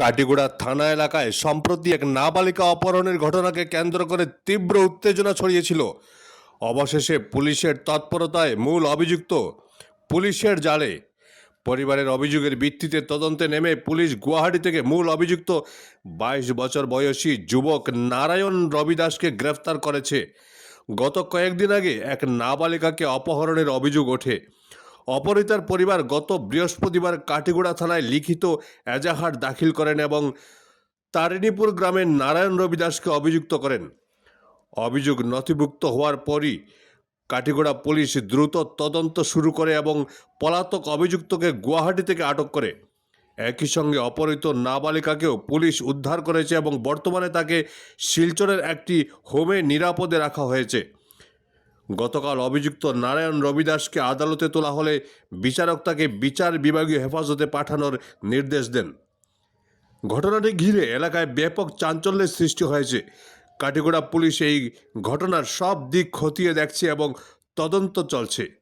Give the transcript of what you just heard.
কাটিগুড়া থানা এলাকায় সম্প্রতি এক নাবালিকা অপহরণের ঘটনাকে কেন্দ্র করে তীব্র উত্তেজনা ছড়িয়েছিল। অবশেষে পুলিশের তৎপরতায় মূল অভিযুক্ত পুলিশের জালে। পরিবারের অভিযোগের ভিত্তিতে তদন্তে নেমে পুলিশ গুয়াহাটি থেকে মূল অভিযুক্ত বাইশ বছর বয়সী যুবক নারায়ণ রবি দাসকে গ্রেফতার করেছে। গত কয়েকদিন আগে এক নাবালিকাকে অপহরণের অভিযোগ ওঠে। অপহৃতার পরিবার গত বৃহস্পতিবার কাটিগুড়া থানায় লিখিত এজাহার দাখিল করেন এবং তারিণীপুর গ্রামের নারায়ণ রবিদাসকে অভিযুক্ত করেন। অভিযোগ নথিভুক্ত হওয়ার পরই কাটিগড়া পুলিশ দ্রুত তদন্ত শুরু করে এবং পলাতক অভিযুক্তকে গুয়াহাটি থেকে আটক করে। একই সঙ্গে অপহৃত নাবালিকাকেও পুলিশ উদ্ধার করেছে এবং বর্তমানে তাকে শিলচরের একটি হোমে নিরাপদে রাখা হয়েছে। গতকাল অভিযুক্ত নারায়ণ রবিদাসকে আদালতে তোলা হলে বিচারক তাকে বিচার বিভাগীয় হেফাজতে পাঠানোর নির্দেশ দেন। ঘটনাটি ঘিরে এলাকায় ব্যাপক চাঞ্চল্যের সৃষ্টি হয়েছে। কাটিগোড়া পুলিশ এই ঘটনার সব দিক খতিয়ে দেখছে এবং তদন্ত চলছে।